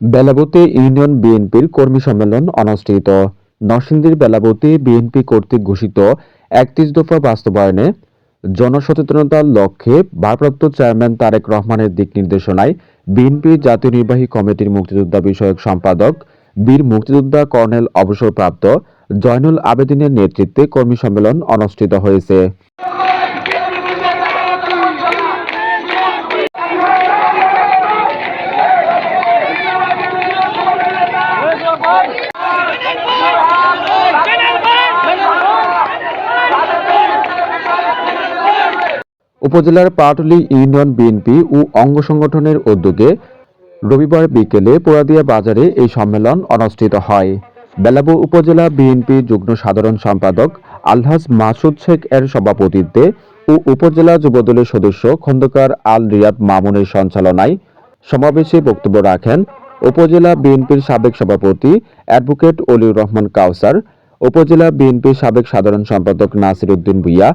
বেলাবতী union বিএনপির কর্মী সম্মেলন অনুষ্ঠিত। নরসিংদীর বেলাবতী বিএনপি কর্তৃক ঘোষিত একত্রিশ দফা বাস্তবায়নে জনসচেতনতার লক্ষ্যে ভারপ্রাপ্ত চেয়ারম্যান তারেক রহমানের দিক নির্দেশনায় বিএনপি জাতীয় নির্বাহী কমিটির মুক্তিযোদ্ধা বিষয়ক সম্পাদক বীর মুক্তিযোদ্ধা কর্নেল অবসরপ্রাপ্ত জয়নুল আবেদিনের নেতৃত্বে কর্মী সম্মেলন অনুষ্ঠিত হয়েছে। উপজেলার পাটুলি ইউনিয়ন বিএনপি ও অঙ্গ সংগঠনের উদ্যোগে রবিবার বিকেলে পোড়াদিয়া বাজারে এই সম্মেলন অনুষ্ঠিত হয়। বেলাবু উপজেলা বিএনপি যুগ্ম সাধারণ সম্পাদক আলহাজ মাসুদ শেখ এর সভাপতিত্বে ও উপজেলা যুবদলের সদস্য খন্দকার আল রিয়াদ মামুনের সঞ্চালনায় সমাবেশে বক্তব্য রাখেন উপজেলা বিএনপির সাবেক সভাপতি অ্যাডভোকেট অলিউর রহমান কাউসার, উপজেলা বিএনপির সাবেক সাধারণ সম্পাদক নাসির উদ্দিন ভুইয়া।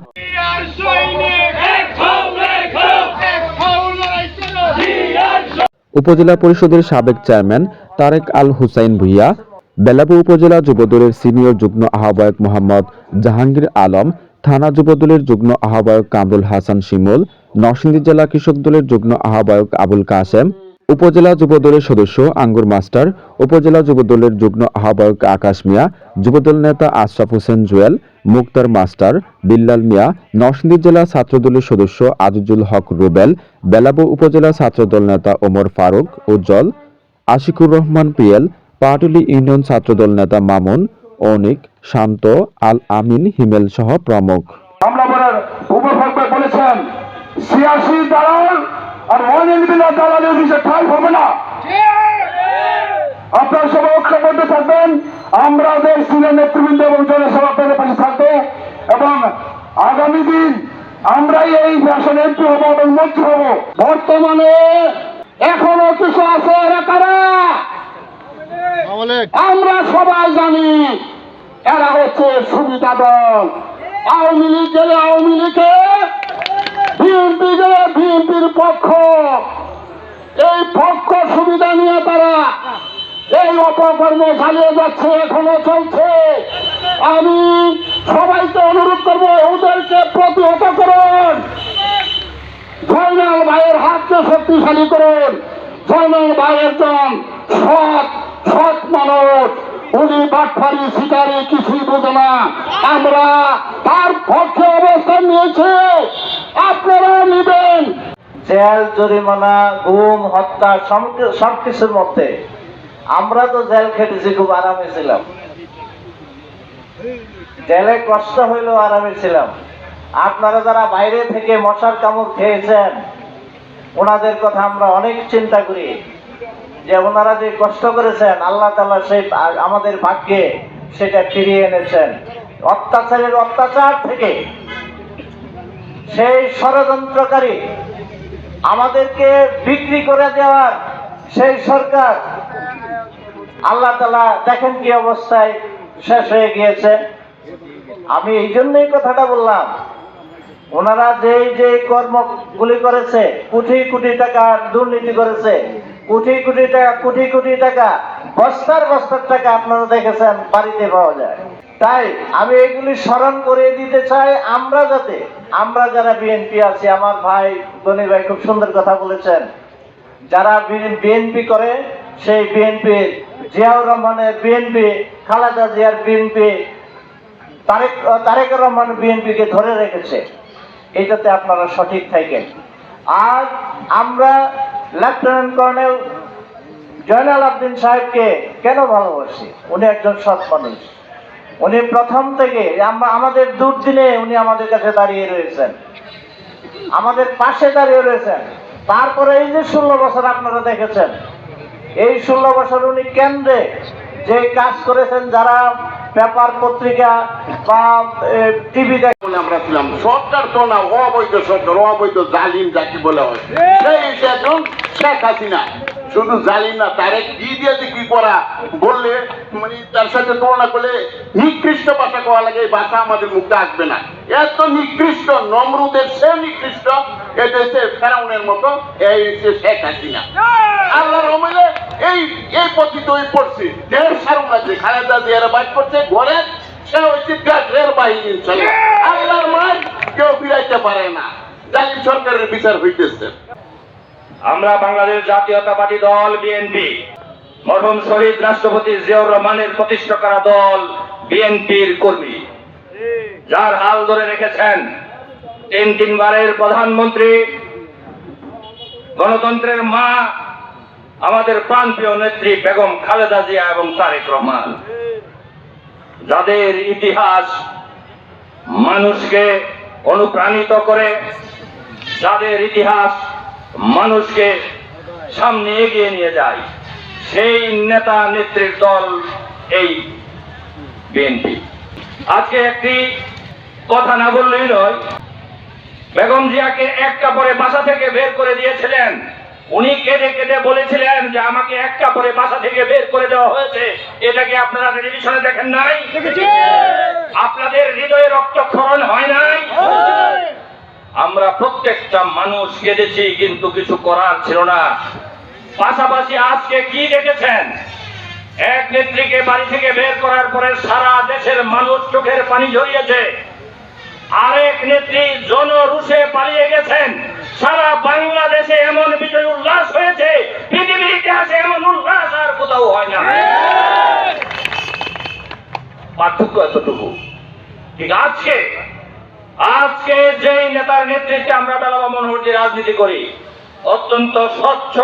উপজেলা পরিষদের সাবেক চেয়ারম্যান তারেক আল হুসাইন ভুইয়া, বেলাপুর উপজেলা যুবদলের সিনিয়র যুগ্ম আহ্বায়ক মোহাম্মদ জাহাঙ্গীর আলম, থানা যুবদলের যুগ্ম আহ্বায়ক কামরুল হাসান শিমুল, নরসিংদী জেলা কৃষক দলের যুগ্ম আহ্বায়ক আবুল কাসেম উপজেলা যুবদলের সদস্য আঙ্গুর মাস্টার, উপজেলা যুবদলের যুগ্ম আহ্বায়ক আকাশ মিয়া, যুবদল নেতা আশরাফ হোসেন জুয়েল, মুক্তার মাস্টার বিল্লাল মিয়া, নরসিংদী জেলা ছাত্রদলের সদস্য আজিজুল হক রুবেল, বেলাবু উপজেলা ছাত্রদল নেতা ওমর ফারুক উজ্জ্বল, আশিকুর রহমান পিএল, পাটুলি ইউনিয়ন ছাত্রদল নেতা মামুন, অনিক, শান্ত, আল আমিন, হিমেল সহ প্রমুখ। আমরা আর অনির্বিনা দালালের অফিসে ঠাই হবে না। আপনার সবাই ঐক্যবদ্ধ থাকবেন। আমরা দেশ সিনিয়র নেতৃবৃন্দ এবং জনসভা আপনাদের পাশে থাকব এবং আগামী দিন আমরাই এই ভাষণ এমপি হব এবং মন্ত্রী হব। বর্তমানে এখনও কিছু আছে এরা কারা? আমরা সবাই জানি এরা হচ্ছে সুবিধা দল আওয়ামী লীগ গেলে আওয়ামী লীগে বিএনপি গেলে বিএনপির পক্ষ। এই পক্ষ সুবিধা নিয়ে তারা এই অপকর্ম চালিয়ে যাচ্ছে, এখনও চলছে। আমি সবাইকে অনুরোধ করব, ওদেরকে প্রতিহত করুন। জয়নাল ভাইয়ের হাতকে শক্তিশালী করুন। জয়নাল ভাই একজন সৎ সৎ মানুষ। উনি বাটফারি শিকারি, কিছুই বোঝে না। আমরা তার পক্ষে অবস্থান নিয়েছি। আপনারা নিবেন। জেল, জরিমানা, গুম, হত্যা সব- সবকিছুর মধ্যে। আমরা তো জেল খেটেছি, খুব আরামে ছিলাম। জেলে কষ্ট হইলেও আরামে ছিলাম। আপনারা যারা বাইরে থেকে মশার কামড় খেয়েছেন, ওনাদের কথা আমরা অনেক চিন্তা করি। যে ওনারা যে কষ্ট করেছেন, আল্লাহ তালা সেই আমাদের ভাগ্যে সেটা ফিরিয়ে এনেছেন। অত্যাচারের অত্যাচার থেকে সেই ষড়যন্ত্রকারী আমাদেরকে বিক্রি করে দেওয়ার সেই সরকার, আল্লাহ তালা দেখেন কি অবস্থায় শেষ হয়ে গিয়েছে। আমি এই জন্যই কথাটা বললাম, ওনারা যেই যে কর্মগুলি করেছে, কোটি কোটি টাকা দুর্নীতি করেছে, কোটি কোটি টাকা, কোটি কোটি টাকা, বস্তার বস্তার টাকা আপনারা দেখেছেন, বাড়িতে পাওয়া যায়। তাই আমি এগুলি স্মরণ করে দিতে চাই আমরা যাতে, আমরা যারা বিএনপি আছি, আমার ভাই গনি ভাই খুব সুন্দর কথা বলেছেন। যারা বিএনপি করে, সেই বিএনপি, জিয়াউর রহমানের বিএনপি, খালেদা জিয়ার বিএনপি, তারেক তারেক রহমান বিএনপিকে ধরে রেখেছে। এটাতে আপনারা সঠিক থাকেন। আর আমরা লেফটেন্যান্ট কর্নেল জয়নাল আবদিন সাহেবকে কেন ভালোবাসি? উনি একজন সৎ মানুষ। উনি প্রথম থেকে আমরা আমাদের দুর্দিনে উনি আমাদের কাছে দাঁড়িয়ে রয়েছেন। আমাদের পাশে দাঁড়িয়ে রয়েছেন। তারপরে এই যে ষোলো বছর আপনারা দেখেছেন এই ষোলো বছর উনি কেন্দ্রে যে কাজ করেছেন যারা পেপার পত্রিকা বা টিভি দেখ বলে আমরা ছিলাম সরকার তো না অবৈধ সরকার অবৈধ জালিম যাকে বলা হয়। সেই একজন শেখ হাসিনা। শুধু জানি না তারে কি দিয়ে যে কি করা? বললে মানে তার সাথে তুলনা করলে নিকৃষ্ট ভাষা কোয়া লাগে এই ভাষা আমাদের মুখে আসবে না। এত নিকৃষ্ট নমরুদের সে নিকৃষ্ট এটা হচ্ছে ফেরাউনের মতো এই হচ্ছে শেখ হাসিনা। আল্লাহর রহমতে এই এই পতিত হয়ে পড়ছে। দেশ সারুন লাগছে খালেদা জিয়ারা বাইক করছে ঘরে সে হচ্ছে দেশের বাহিনী চলে। আল্লাহর মায় কেউ ফিরাইতে পারে না। জালিম সরকারের বিচার হইতেছে। আমরা বাংলাদেশ জাতীয়তাবাদী দল বিএনপি মরহুম শহীদ রাষ্ট্রপতি জিয়াউর রহমানের প্রতিষ্ঠা করা দল বিএনপির কর্মী। যার হাল ধরে রেখেছেন তিন তিনবারের প্রধানমন্ত্রী, গণতন্ত্রের মা, আমাদের প্রাণপ্রিয় নেত্রী বেগম খালেদা জিয়া এবং তারেক রহমান। যাদের ইতিহাস মানুষকে অনুপ্রাণিত করে, যাদের ইতিহাস মানুষকে সামনে এগিয়ে নিয়ে যায়। সেই নেতা নেত্রীর দল এই বিএনপি। আজকে একটি কথা না বললেই নয় বেগম জিয়াকে এক কাপড়ে বাসা থেকে বের করে দিয়েছিলেন। উনি কেঁদে কেঁদে বলেছিলেন যে আমাকে এক কাপড়ে বাসা থেকে বের করে দেওয়া হয়েছে। এটাকে আপনারা টেলিভিশনে দেখেন নাই? আপনাদের হৃদয়ে রক্তক্ষরণ হয় আমরা প্রত্যেকটা মানুষ কেঁদেছি, কিন্তু কিছু করার ছিল না। পাশাপাশি আজকে কি দেখেছেন? এক নেত্রীকে বাড়ি থেকে বের করার পরে সারা দেশের মানুষ চোখের পানি ঝরিয়েছে। আরেক নেত্রী জনরুষে পালিয়ে গেছেন। সারা বাংলাদেশে এমন বিজয় উল্লাস হয়েছে পৃথিবীর ইতিহাসে এমন উল্লাস আর কোথাও হয় না। পার্থক্য এতটুকু। ঠিক আজকে আজকে যেই নেতার নেতৃত্বে আমরা বেলাবা মনোহরজি রাজনীতি করি, অত্যন্ত স্বচ্ছ,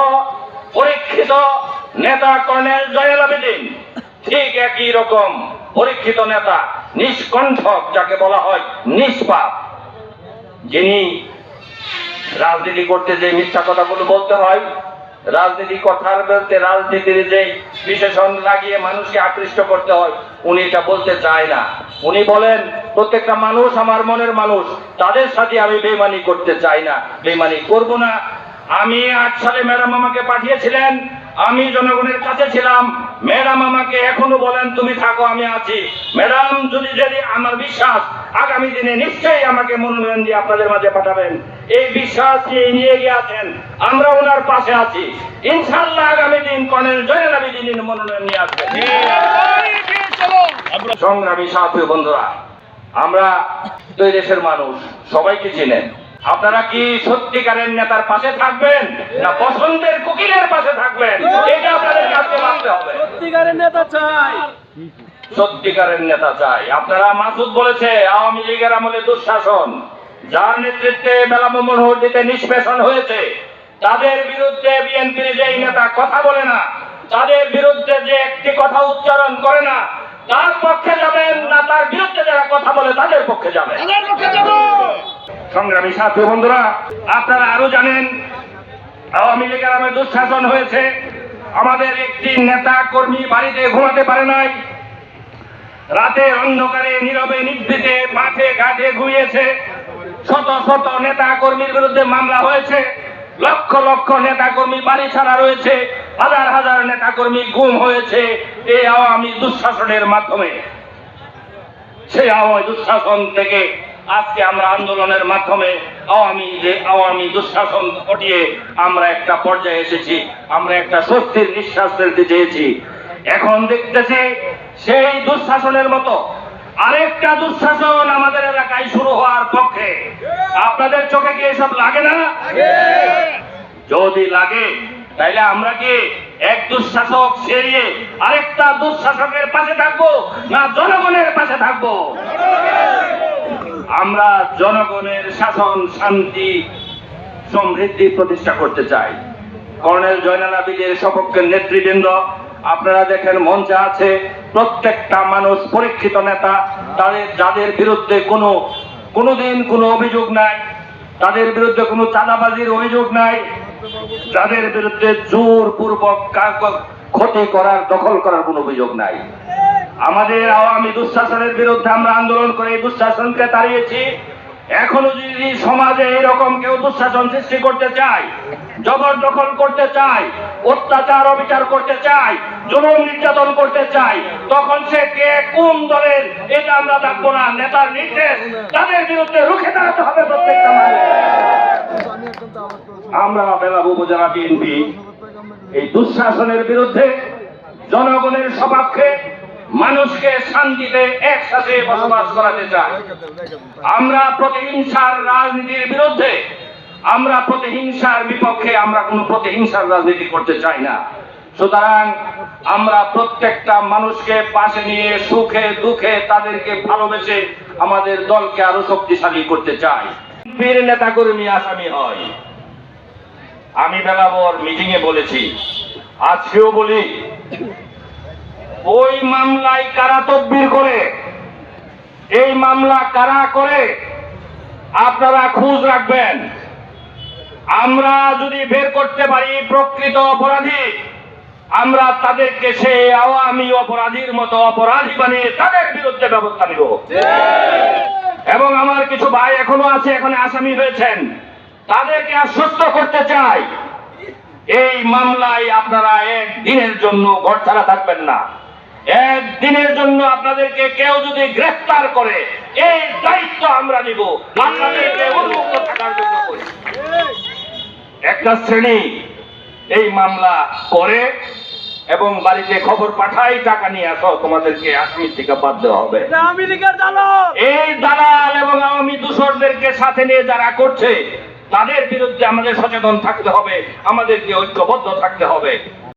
পরীক্ষিত নেতা কর্নেল জয়াল আবেদিন, ঠিক একই রকম পরীক্ষিত নেতা, নিষ্কণ্ঠক যাকে বলা হয় নিষ্পাপ। যিনি রাজনীতি করতে যে মিথ্যা কথাগুলো বলতে হয়, রাজনীতি কথার বলতে রাজনীতির যে বিশেষণ লাগিয়ে মানুষকে আকৃষ্ট করতে হয়, উনি এটা বলতে চায় না। উনি বলেন প্রত্যেকটা মানুষ আমার মনের মানুষ। তাদের সাথে আমি বেমানি করতে চাই না। বেমানি করব না। আমি আট সালে ম্যাডাম আমাকে পাঠিয়েছিলেন। আমি জনগণের কাছে ছিলাম। ম্যাডাম আমাকে এখনও বলেন তুমি থাকো আমি আছি। ম্যাডাম যদি যদি আমার বিশ্বাস আগামী দিনে নিশ্চয়ই আমাকে মনোনয়ন দিয়ে আপনাদের মাঝে পাঠাবেন। এই বিশ্বাস নিয়ে নিয়ে গিয়েছেন। আমরা ওনার পাশে আছি। ইনশাল্লাহ আগামী দিন কর্নেল জয়নাল আবেদিনের মনোনয়ন নিয়ে আসবেন। সংগ্রামী সাথী বন্ধুরা আমরা দুই দেশের মানুষ সবাইকে চিনেন আপনারা কি সত্যিকারের নেতার পাশে থাকবেন না পছন্দের কুকিলের পাশে থাকবেন? এটা আপনাদের কাছে মানতে হবে। সত্যিকারের নেতা চাই। সত্যিকারের নেতা চাই। আপনারা মাসুদ বলেছে আওয়ামী লীগের আমলে দুঃশাসন। যার নেতৃত্বে মেলা মোহন দিতে নিষ্পেষণ হয়েছে তাদের বিরুদ্ধে বিএনপির যেই নেতা কথা বলে না তাদের বিরুদ্ধে যে একটি কথা উচ্চারণ করে না তার পক্ষে যাবেন না তার বিরুদ্ধে যারা কথা বলে তাদের পক্ষে যাবেন। সংগ্রামী সাথী বন্ধুরা আপনারা আরও জানেন আওয়ামী লীগের আমলে দুঃশাসন হয়েছে। আমাদের একটি নেতা কর্মী বাড়িতে ঘুমাতে পারে নাই। রাতের অন্ধকারে নীরবে নিভৃতে মাঠে ঘাটে ঘুরিয়েছে শত শত নেতা কর্মীর বিরুদ্ধে মামলা হয়েছে। লক্ষ লক্ষ নেতা কর্মী বাড়ি ছাড়া রয়েছে। হাজার হাজার নেতা কর্মী গুম হয়েছে এই আওয়ামী দুঃশাসনের মাধ্যমে। সেই আওয়ামী দুঃশাসন থেকে আজকে আমরা আন্দোলনের মাধ্যমে আওয়ামী যে আওয়ামী দুঃশাসন ঘটিয়ে আমরা একটা পর্যায়ে এসেছি আমরা একটা স্বস্তির নিঃশ্বাস ফেলতে চেয়েছি। এখন দেখতেছি সেই দুঃশাসনের মতো আরেকটা দুঃশাসন আমাদের এলাকায় শুরু হওয়ার পক্ষে। আপনাদের চোখে কি এসব লাগে না? যদি লাগে তাইলে আমরা কি এক দুঃশাসক সেরিয়ে আরেকটা দুঃশাসকের পাশে থাকব না জনগণের পাশে থাকব? আমরা জনগণের শাসন, শান্তি, সমৃদ্ধি প্রতিষ্ঠা করতে চাই। কর্নেল জয়নাল আবিদের সপক্ষের নেতৃবৃন্দ, আপনারা দেখেন মঞ্চে আছে প্রত্যেকটা মানুষ পরীক্ষিত নেতা। তাদের, যাদের বিরুদ্ধে কোনো, কোনোদিন কোনো অভিযোগ নাই, তাদের বিরুদ্ধে কোনো চাঁদাবাজির অভিযোগ নাই। যাদের বিরুদ্ধে জোরপূর্বক ক্ষতি করার, দখল করার কোনো অভিযোগ নাই। আমাদের আওয়ামী দুঃশাসনের বিরুদ্ধে আমরা আন্দোলন করে এই দুঃশাসনকে তাড়িয়েছি। এখনও যদি সমাজে এরকম কেউ দুঃশাসন সৃষ্টি করতে চায়, জবরদখল করতে চায়, অত্যাচার, অবিচার করতে চায়, জুলুম নির্যাতন করতে চায়, তখন সে কে, কোন দলের, এটা আমরা দেখব না। নেতার নির্দেশ তাদের বিরুদ্ধে রুখে দাঁড়াতে হবে প্রত্যেকটা আমরা বেলাব উপজেলা বিএনপি এই দুঃশাসনের বিরুদ্ধে জনগণের সপক্ষে মানুষকে শান্তিতে একসাথে বসবাস করাতে চাই। আমরা প্রতিহিংসার রাজনীতির বিরুদ্ধে, আমরা প্রতিহিংসার বিপক্ষে আমরা কোনো প্রতিহিংসার রাজনীতি করতে চাই না। সুতরাং আমরা প্রত্যেকটা মানুষকে পাশে নিয়ে সুখে দুঃখে তাদেরকে ভালোবেসে আমাদের দলকে আরও শক্তিশালী করতে চাই। বীর নেতা কর্মী আসামি হয়। আমি বেলাবর মিটিং এ বলেছি। আজকেও বলি ওই মামলায় কারা তদবির করে? এই মামলা কারা করে? আপনারা খোঁজ রাখবেন। আমরা যদি বের করতে পারি প্রকৃত অপরাধী আমরা তাদেরকে সে আওয়ামী অপরাধীর মতো অপরাধী বানিয়ে তাদের বিরুদ্ধে ব্যবস্থা নিব। এবং আমার কিছু ভাই এখনও আছে এখানে আসামি হয়েছেন। তাদেরকে আশ্বস্ত করতে চাই। এই মামলায় আপনারা একদিনের জন্য ঘর ছাড়া থাকবেন না। একদিনের জন্য আপনাদেরকে কেউ যদি গ্রেফতার করে এই দায়িত্ব আমরা নিব। আপনাদেরকে উন্মুক্ত থাকার জন্য করি। একটা শ্রেণি এই মামলা করে এবং বাড়িতে খবর পাঠাই টাকা নিয়ে আসো তোমাদেরকে আসামির থেকে বাদ দেওয়া হবে। এই দালাল এবং আওয়ামী দূষরদেরকে সাথে নিয়ে যারা করছে তাদের বিরুদ্ধে আমাদের সচেতন থাকতে হবে আমাদেরকে ঐক্যবদ্ধ থাকতে হবে।